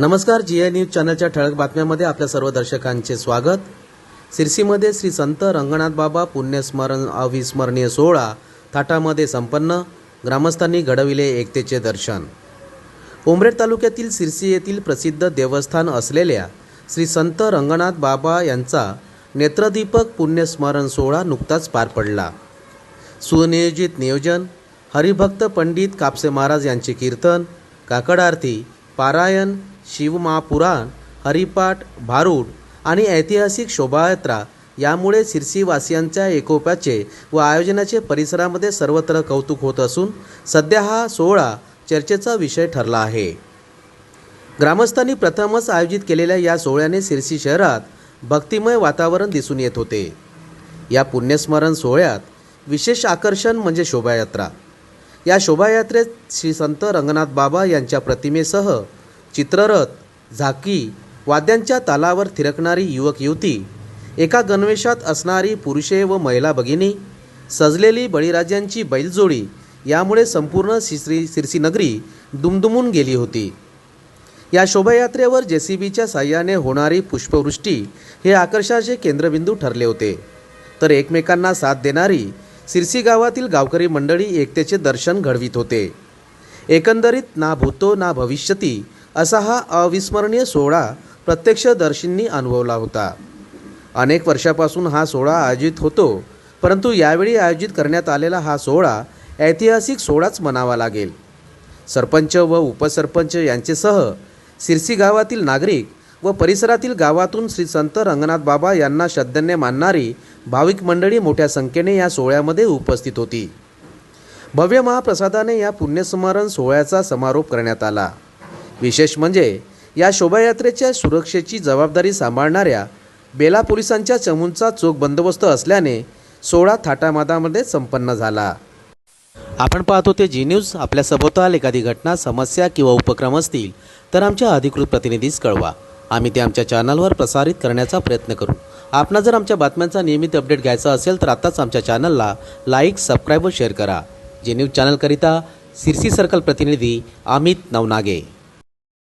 नमस्कार जी I news चॅनलच्या ठळक बातम्यामध्ये आपल्या सर्व दर्शकांचे स्वागत. सिरसीमध्ये श्री संत रंगनाथ बाबा पुण्यस्मरण अविस्मरणीय सोहळा थाटामध्ये संपन्न. ग्रामस्थांनी घडविले एकतेचे दर्शन. उमरेड तालुक्यातील सिरसी येथील प्रसिद्ध देवस्थान असलेल्या श्री संत रंगनाथ बाबा यांचा नेत्रदीपक पुण्यस्मरण सोहळा नुकताच पार पडला. सुनियोजित नियोजन हरिभक्त पंडित कापसे महाराज यांचे कीर्तन काकड आरती पारायण शिवमापुराण हरिपाठ भारूड आणि ऐतिहासिक शोभायात्रा यामुळे सिरसीवासियांच्या एकोप्याचे व आयोजनाचे परिसरामध्ये सर्वत्र कौतुक होत असून सध्या हा सोहळा चर्चेचा विषय ठरला आहे. ग्रामस्थांनी प्रथमच आयोजित केलेल्या या सोहळ्याने सिरसी शहरात भक्तिमय वातावरण दिसून येत होते. या पुण्यस्मरण सोहळ्यात विशेष आकर्षण म्हणजे शोभायात्रा. या शोभायात्रेत श्री संत रंगनाथ बाबा यांच्या प्रतिमेसह चित्ररथ झाकी वाद्यांच्या तालावर थिरकणारी युवक युवती एका गणवेशात असणारी पुरुषे व महिला भगिनी सजलेली बळीराजांची बैलजोडी यामुळे संपूर्ण सिसरी सिरसी नगरी दुमदुमून गेली होती. या शोभायात्रेवर जे सी बीच्या साह्याने होणारी पुष्पवृष्टी हे आकर्षाचे केंद्रबिंदू ठरले होते. तर एकमेकांना साथ देणारी सिरसी गावातील गावकरी मंडळी एकतेचे दर्शन घडवित होते. एकंदरीत ना भूतो ना भविष्यती असा हा अविस्मरणीय सोहळा प्रत्यक्षदर्शींनी अनुभवला होता. अनेक वर्षापासून हा सोहळा आयोजित होतो परंतु यावेळी आयोजित करण्यात आलेला हा सोहळा ऐतिहासिक सोहळाच म्हणावा लागेल. सरपंच व उपसरपंच यांचेसह सिरसी गावातील नागरिक व परिसरातील गावातून श्री संत रंगनाथ बाबा यांना श्रद्धेने मानणारी भाविक मंडळी मोठ्या संख्येने या सोहळ्यामध्ये उपस्थित होती. भव्य महाप्रसादाने या पुण्यस्मरण सोहळ्याचा समारोप करण्यात आला. विशेष म्हणजे या शोभायात्रेच्या सुरक्षेची जबाबदारी सांभाळणाऱ्या बेला पोलिसांच्या चमूंचा चोख बंदोबस्त असल्याने सोहळा थाटामाटामध्ये संपन्न झाला. आपण पाहतो ते जी न्यूज आपल्या सभोवताल एखादी घटना समस्या किंवा उपक्रम असतील तर आमच्या अधिकृत प्रतिनिधीस कळवा. आम्ही ते आमच्या चॅनलवर प्रसारित करण्याचा प्रयत्न करू. आपणा जर आमच्या बातम्यांचा नियमित अपडेट घ्यायचा असेल तर आत्ताच आमच्या चॅनलला लाईक सबस्क्राईब व शेअर करा. जी न्यूज चॅनलकरिता सिरसी सर्कल प्रतिनिधी अमित नवनागे.